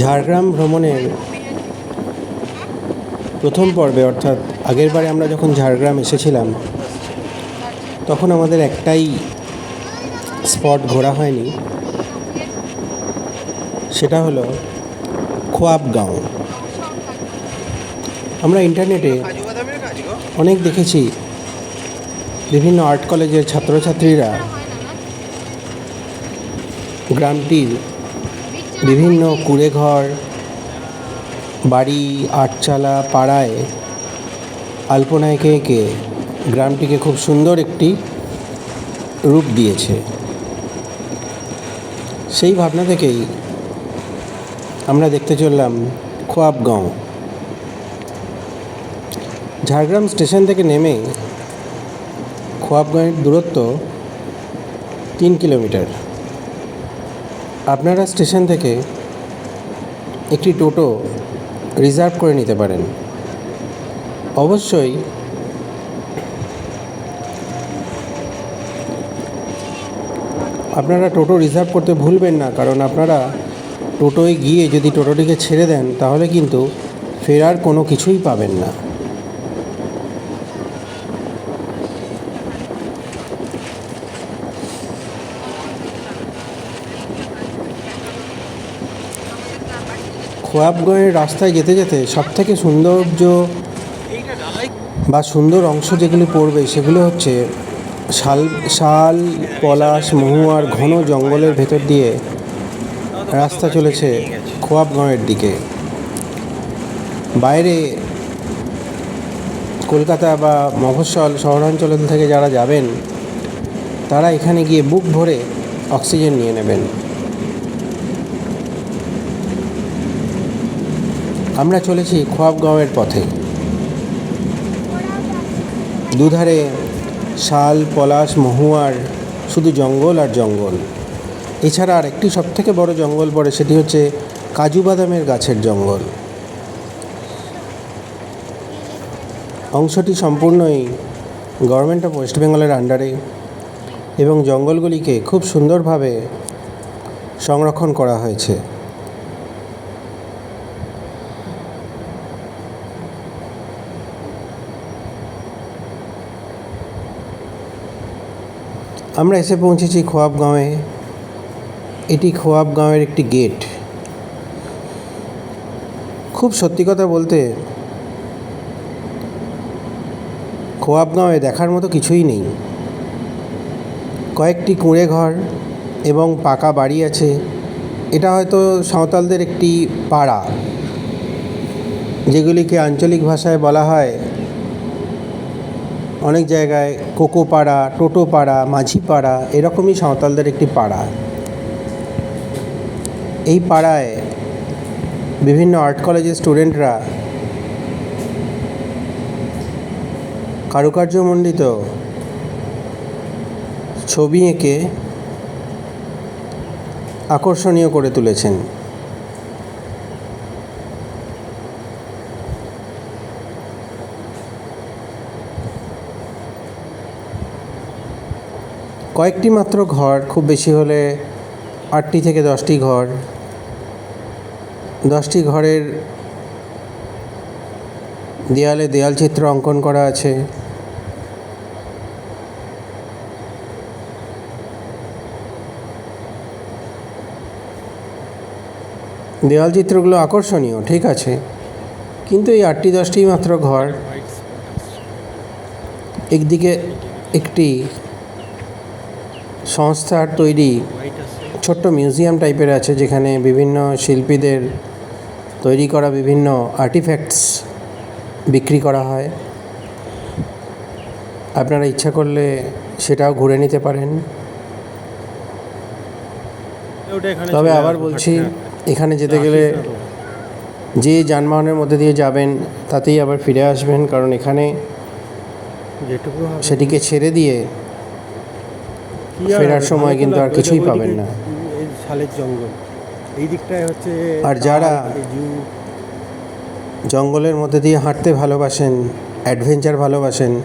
ঝাড়গ্রাম ভ্রমণের প্রথম পর্বে, অর্থাৎ আগের বারে আমরা যখন ঝাড়গ্রাম এসেছিলাম, তখন আমাদের একটাই স্পট ঘোরা হয়নি। সেটা হলো খোয়াবগাঁও। আমরা ইন্টারনেটে অনেক দেখেছি, বিভিন্ন আর্ট কলেজের ছাত্রছাত্রীরা গ্রামটির বিভিন্ন কুঁড়েঘর, বাড়ি, আটচালা, পাড়ায় আলপনা এঁকে এঁকে গ্রামটিকে খুব সুন্দর একটি রূপ দিয়েছে। সেই ভাবনা থেকেই আমরা দেখতে চললাম খোয়াবগাঁও। ঝাড়গ্রাম স্টেশন থেকে নেমে খোয়াবগাঁয়ের দূরত্ব তিন কিলোমিটার। আপনারা স্টেশন থেকে একটি টোটো রিজার্ভ করে নিতে পারেন। অবশ্যই আপনারা টোটো রিজার্ভ করতে ভুলবেন না, কারণ আপনারা টোটোয় গিয়ে যদি টোটোটিকে ছেড়ে দেন, তাহলে কিন্তু ফেরার কোনো কিছুই পাবেন না। খোয়াবগঞ্জের রাস্তায় যেতে যেতে সবথেকে সৌন্দর্য বা সুন্দর অংশ যেগুলি পড়বে সেগুলো হচ্ছে শাল শাল, পলাশ, মহুয়ার ঘন জঙ্গলের ভেতর দিয়ে রাস্তা চলেছে খোয়াবগঞ্জের দিকে। বাইরে কলকাতা বা মফস্বল শহরাঞ্চল থেকে যারা যাবেন, তারা এখানে গিয়ে বুক ভরে অক্সিজেন নিয়ে নেবেন। আমরা চলেছি খোয়াবগাঁওয়ের পথে। দুধারে শাল, পলাশ, মহুয়ার, শুধু জঙ্গল আর জঙ্গল। এছাড়া আর একটি সবথেকে বড় জঙ্গল পড়ে সেটি হচ্ছে কাজু বাদামের গাছের জঙ্গল। অংশটি সম্পূর্ণই গভর্নমেন্ট অফ ওয়েস্ট বেঙ্গলের আন্ডারে এবং জঙ্গলগুলিকে খুব সুন্দরভাবে সংরক্ষণ করা হয়েছে। আমরা এসে পৌঁছেছি খোয়াব খোয়াবগাঁওয়ে এটি খোয়াব খোয়াবগাঁওয়ের একটি গেট। খুব সত্যি কথা বলতে, খোয়াব খোয়াবগাঁওয়ে দেখার মতো কিছুই নেই। কয়েকটি কুঁড়ে ঘর এবং পাকা বাড়ি আছে। এটা হয়তো সাঁওতালদের একটি পাড়া, যেগুলিকে আঞ্চলিক ভাষায় বলা হয় অনেক জায়গায় কোকো পাড়া টোটো পাড়া মাঝি পাড়া এরকমই সাঁওতালদের একটি পাড়া। এই পাড়ায় বিভিন্ন আর্ট কলেজের স্টুডেন্টরা কারুকার্যমণ্ডিত ছবি এঁকে আকর্ষণীয় করে তুলেছেন। কয়েকটি মাত্র ঘর, খুব বেশি হলে আটটি থেকে দশটি ঘর। দশটি ঘরের দেয়ালে দেয়াল চিত্র অঙ্কন করা আছে। দেওয়াল চিত্রগুলো আকর্ষণীয়, ঠিক আছে। কিন্তু এই আটটি, দশটি মাত্র ঘর। একদিকে একটি সংস্থার তৈরি ছোট্ট মিউজিয়াম টাইপের আছে যেখানে বিভিন্ন শিল্পীদের তৈরি করা বিভিন্ন আর্টিফ্যাক্টস বিক্রি করা হয়। আপনারা ইচ্ছা করলে সেটাও ঘুরে নিতে পারেন। তবে আবার বলছি এখানে যেতে গেলে যে যানবাহনের মধ্যে দিয়ে যাবেন তাতেই আবার ফিরে আসবেন কারণ এখানে সেটিকে ছেড়ে দিয়ে ফেরার সময় কিন্তু আর কিছুই পাবেন না। শালের জঙ্গল। এই দিকটায় হচ্ছে আর যারা- জঙ্গলের মধ্যে দিয়ে হাঁটতে ভালোবাসেন অ্যাডভেঞ্চার ভালোবাসেন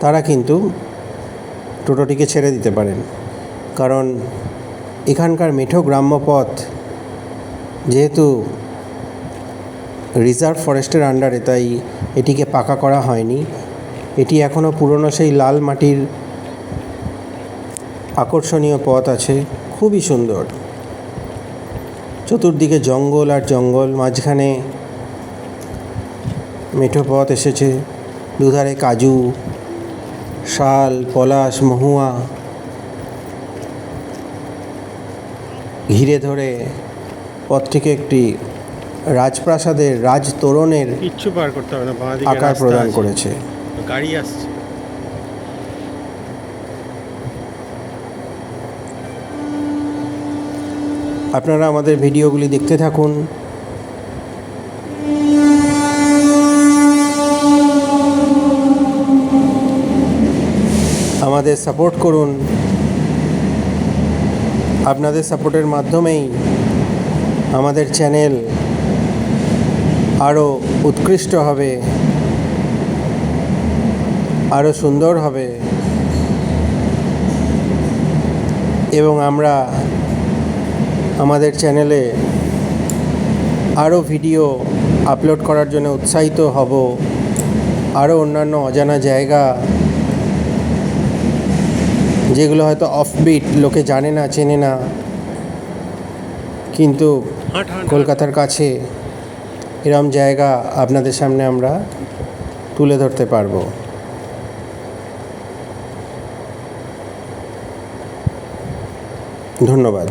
তারা কিন্তু টোটোটিকে ছেড়ে দিতে পারেন। কারণ এখানকার মেঠো গ্রাম্য পথ যেহেতু রিজার্ভ ফরেস্টের আন্ডারে তাই এটিকে পাকা করা হয়নি। এটি এখনও পুরনো সেই লাল মাটির আকর্ষণীয় পথ আছে খুবই সুন্দর। চতুর্দিকে জঙ্গল আর জঙ্গল মাঝখানে মেঠো পথ এসেছে দুধারে কাজু শাল পলাশ মহুয়া। ঘিরে ধরে পথটিকে একটি রাজপ্রাসাদের রাজতোরণের কিচ্ছু পার করতে হবে না আকার প্রদান করেছে। গাড়ি আসছে। আপনারা আমাদের ভিডিওগুলি দেখতে থাকুন। আমাদের সাপোর্ট করুন। আপনাদের সাপোর্টের মাধ্যমেই আমাদের চ্যানেল আরও উৎকৃষ্ট হবে, আরও সুন্দর হবে। এবং আমরা আমাদের চ্যানেলে আরও ভিডিও আপলোড করার জন্য উৎসাহিত হব। আরও অন্যান্য অজানা জায়গা যেগুলো হয়তো অফবিট লোকে জানে না, চেনে না, কিন্তু কলকাতার কাছে এরম জায়গা আপনাদের সামনে আমরা তুলে ধরতে পারব। ধন্যবাদ।